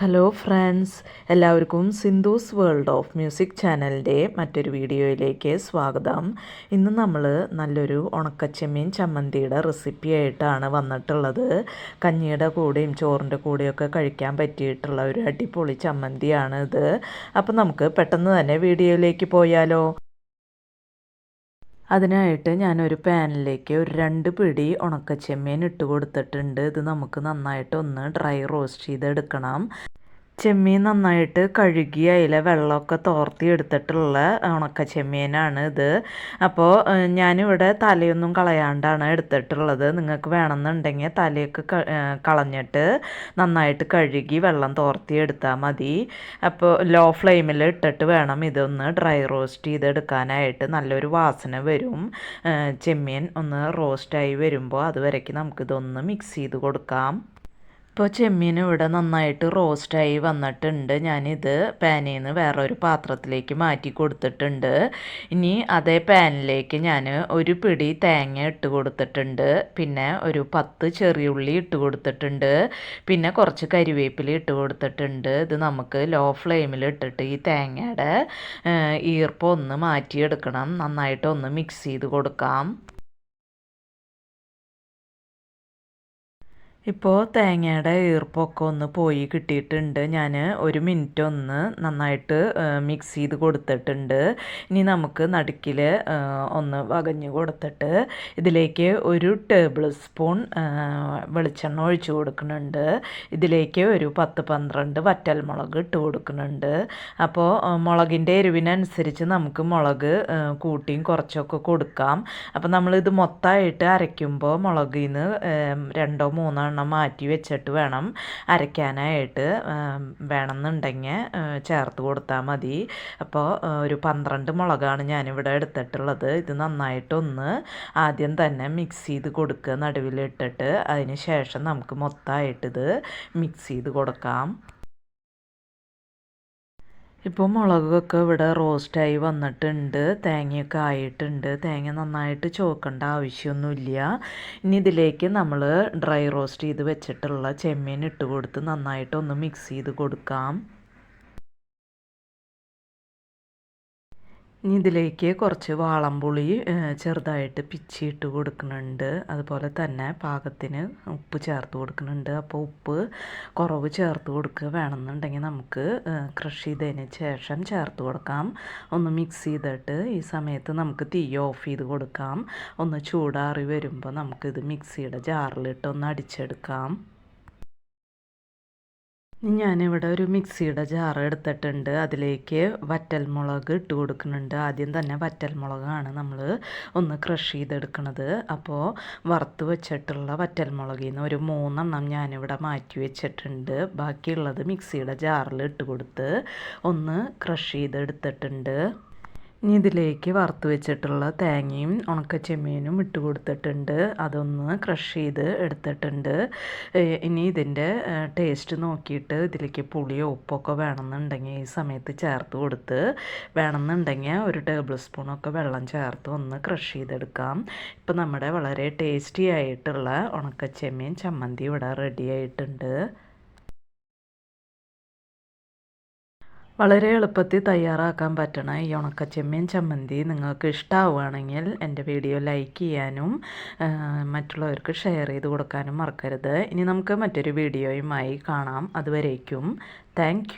Hello friends എല്ലാവർക്കും Sindhu's world of music ചാനലിന്റെ മറ്റൊരു വീഡിയോയിലേക്ക് സ്വാഗതം. ഇന്ന് നമ്മൾ നല്ലൊരു ഉണക്കച്ചെമ്മീൻ ചമ്മന്തിയുടെ റെസിപ്പി ആയിട്ടാണ് വന്നിട്ടുള്ളത്. കഞ്ഞിയുടെ കൂടെയും ചോറിന്റെ കൂടെയൊക്കെ കഴിക്കാൻ പറ്റിയിട്ടുള്ള ഒരു അടിപൊളി ചമ്മന്തിയാണ് ഇത് അപ്പോൾ നമുക്ക് പെട്ടെന്ന് തന്നെ വീഡിയോയിലേക്ക് പോയാലോ. അതിനായിട്ട് ഞാനൊരു പാനിലേക്ക് ഒരു രണ്ട് പിടി ഉണക്കച്ചെമ്മീൻ ഇട്ട് കൊടുത്തിട്ടുണ്ട്. ഇത് നമുക്ക് നന്നായിട്ട് ഒന്ന് ഡ്രൈ റോസ്റ്റ് ചെയ്തെടുക്കണം. ചെമ്മീൻ നന്നായിട്ട് കഴുകി അതിലെ വെള്ളമൊക്കെ തോർത്തി എടുത്തിട്ടുള്ള ഉണക്ക ചെമ്മീനാണ് ഇത് അപ്പോൾ ഞാനിവിടെ തലയൊന്നും കളയാണ്ടാണ് എടുത്തിട്ടുള്ളത്. നിങ്ങൾക്ക് വേണമെന്നുണ്ടെങ്കിൽ തലയൊക്കെ കളഞ്ഞിട്ട് നന്നായിട്ട് കഴുകി വെള്ളം തോർത്തി എടുത്താൽ മതി. അപ്പോൾ ലോ ഫ്ലെയിമിൽ ഇട്ടിട്ട് വേണം ഇതൊന്ന് ഡ്രൈ റോസ്റ്റ് ചെയ്തെടുക്കാനായിട്ട്. നല്ലൊരു വാസന വരും. ചെമ്മീൻ ഒന്ന് റോസ്റ്റായി വരുമ്പോൾ അതുവരേക്ക് നമുക്കിതൊന്ന് മിക്സ് ചെയ്ത് കൊടുക്കാം. ഇപ്പോൾ ചെമ്മീൻ ഇവിടെ നന്നായിട്ട് റോസ്റ്റായി വന്നിട്ടുണ്ട്. ഞാനിത് പാനിൽ നിന്ന് വേറൊരു പാത്രത്തിലേക്ക് മാറ്റി കൊടുത്തിട്ടുണ്ട്. ഇനി അതേ പാനിലേക്ക് ഞാൻ ഒരു പിടി തേങ്ങ ഇട്ട് കൊടുത്തിട്ടുണ്ട്. പിന്നെ ഒരു പത്ത് ചെറിയുള്ളി ഇട്ട് കൊടുത്തിട്ടുണ്ട്. പിന്നെ കുറച്ച് കരിവേപ്പില ഇട്ട് കൊടുത്തിട്ടുണ്ട്. ഇത് നമുക്ക് ലോ ഫ്ലെയിമിൽ ഇട്ടിട്ട് ഈ തേങ്ങയുടെ ഈർപ്പം ഒന്ന് മാറ്റിയെടുക്കണം. നന്നായിട്ട് ഒന്ന് മിക്സ് ചെയ്ത് കൊടുക്കാം. ഇപ്പോൾ തേങ്ങയുടെ ഈർപ്പൊക്കെ ഒന്ന് പോയി കിട്ടിയിട്ടുണ്ട്. ഞാൻ ഒരു മിനിറ്റ് ഒന്ന് നന്നായിട്ട് മിക്സ് ചെയ്ത് കൊടുത്തിട്ടുണ്ട്. ഇനി നമുക്ക് നടുക്കിൽ ഒന്ന് വകഞ്ഞ് കൊടുത്തിട്ട് ഇതിലേക്ക് ഒരു ടേബിൾ സ്പൂൺ വെളിച്ചെണ്ണ ഒഴിച്ച് കൊടുക്കുന്നുണ്ട്. ഇതിലേക്ക് ഒരു പത്ത് പന്ത്രണ്ട് വറ്റൽമുളക് ഇട്ട് കൊടുക്കുന്നുണ്ട്. അപ്പോൾ മുളകിന്റെ എരിവിനനുസരിച്ച് നമുക്ക് മുളക് കൂട്ടിയും കുറച്ചൊക്കെ കൊടുക്കാം. അപ്പോൾ നമ്മളിത് മൊത്തമായിട്ട് അരയ്ക്കുമ്പോൾ മുളകിൽ നിന്ന് രണ്ടോ മൂന്നോ എണ്ണം മാറ്റി വെച്ചിട്ട് വേണം അരയ്ക്കാനായിട്ട് വേണമെന്നുണ്ടെങ്കിൽ ചേർത്ത് കൊടുത്താൽ മതി. അപ്പോൾ ഒരു പന്ത്രണ്ട് മുളകാണ് ഞാനിവിടെ എടുത്തിട്ടുള്ളത്. ഇത് നന്നായിട്ടൊന്ന് ആദ്യം തന്നെ മിക്സ് ചെയ്ത് കൊടുക്കുക നടുവിലിട്ടിട്ട്. അതിന് ശേഷം നമുക്ക് മൊത്തമായിട്ടിത് മിക്സ് ചെയ്ത് കൊടുക്കാം. ഇപ്പോൾ മുളകൊക്കെ ഇവിടെ റോസ്റ്റായി വന്നിട്ടുണ്ട് തേങ്ങയൊക്കെ ആയിട്ടുണ്ട്. തേങ്ങ നന്നായിട്ട് ചോക്കേണ്ട ആവശ്യമൊന്നുമില്ല. ഇനി ഇതിലേക്ക് നമ്മൾ ഡ്രൈ റോസ്റ്റ് ചെയ്ത് വെച്ചിട്ടുള്ള ചെമ്മീൻ ഇട്ട് കൊടുത്ത് നന്നായിട്ടൊന്ന് മിക്സ് ചെയ്ത് കൊടുക്കാം. ഇതിലേക്ക് കുറച്ച് വാളംപുളി ചെറുതായിട്ട് പിച്ചിയിട്ട് കൊടുക്കുന്നുണ്ട്. അതുപോലെ തന്നെ പാകത്തിന് ഉപ്പ് ചേർത്ത് കൊടുക്കുന്നുണ്ട്. അപ്പോൾ ഉപ്പ് കുറവ് ചേർത്ത് കൊടുക്കുക വേണമെന്നുണ്ടെങ്കിൽ നമുക്ക് ക്രഷ് ചെയ്തതിന് ശേഷം ചേർത്ത് കൊടുക്കാം. ഒന്ന് മിക്സ് ചെയ്തിട്ട് ഈ സമയത്ത് നമുക്ക് തീ ഓഫ് ചെയ്ത് കൊടുക്കാം. ഒന്ന് ചൂടാറി വരുമ്പോൾ നമുക്കിത് മിക്സിയുടെ ജാറിലിട്ട് ഒന്ന് അടിച്ചെടുക്കാം. ഞാനിവിടെ ഒരു മിക്സിയുടെ ജാർ എടുത്തിട്ടുണ്ട്. അതിലേക്ക് വറ്റൽമുളക് ഇട്ട് കൊടുക്കുന്നുണ്ട്. ആദ്യം തന്നെ വറ്റൽമുളകാണ് നമ്മൾ ഒന്ന് ക്രഷ് ചെയ്തെടുക്കുന്നത് അപ്പോൾ വറുത്ത് വെച്ചിട്ടുള്ള വറ്റൽമുളകിൽ നിന്ന് ഒരു മൂന്നെണ്ണം ഞാനിവിടെ മാറ്റി വെച്ചിട്ടുണ്ട്. ബാക്കിയുള്ളത് മിക്സിയുടെ ജാറിൽ ഇട്ട് കൊടുത്ത് ഒന്ന് ക്രഷ് ചെയ്തെടുത്തിട്ടുണ്ട്. ഇനി ഇതിലേക്ക് വറുത്ത് വെച്ചിട്ടുള്ള തേങ്ങയും ഉണക്ക ചെമ്മീനും ഇട്ട് കൊടുത്തിട്ടുണ്ട്. അതൊന്ന് ക്രഷ് ചെയ്ത് എടുത്തിട്ടുണ്ട്. ഇനി ഇതിന്റെ ടേസ്റ്റ് നോക്കിയിട്ട് ഇതിലേക്ക് പുളിയോ ഉപ്പൊക്കെ വേണമെന്നുണ്ടെങ്കിൽ ഈ സമയത്ത് ചേർത്ത് കൊടുത്ത് വേണമെന്നുണ്ടെങ്കിൽ ഒരു ടേബിൾ സ്പൂണൊക്കെ വെള്ളം ചേർത്ത് ഒന്ന് ക്രഷ് ചെയ്തെടുക്കാം. ഇപ്പം നമ്മുടെ വളരെ ടേസ്റ്റി ആയിട്ടുള്ള ഉണക്ക ചെമ്മീൻ ചമ്മന്തി ഇവിടെ റെഡി ആയിട്ടുണ്ട്. വളരെ എളുപ്പത്തിൽ തയ്യാറാക്കാൻ പറ്റണ ഈ ഉണക്കച്ചെമ്മീൻ ചമ്മന്തി നിങ്ങൾക്ക് ഇഷ്ടമാവുകയാണെങ്കിൽ എന്റെ വീഡിയോ ലൈക്ക് ചെയ്യാനും മറ്റുള്ളവർക്ക് ഷെയർ ചെയ്ത് കൊടുക്കാനും മറക്കരുത്. ഇനി നമുക്ക് മറ്റൊരു വീഡിയോയുമായി കാണാം. അതുവരേക്കും താങ്ക്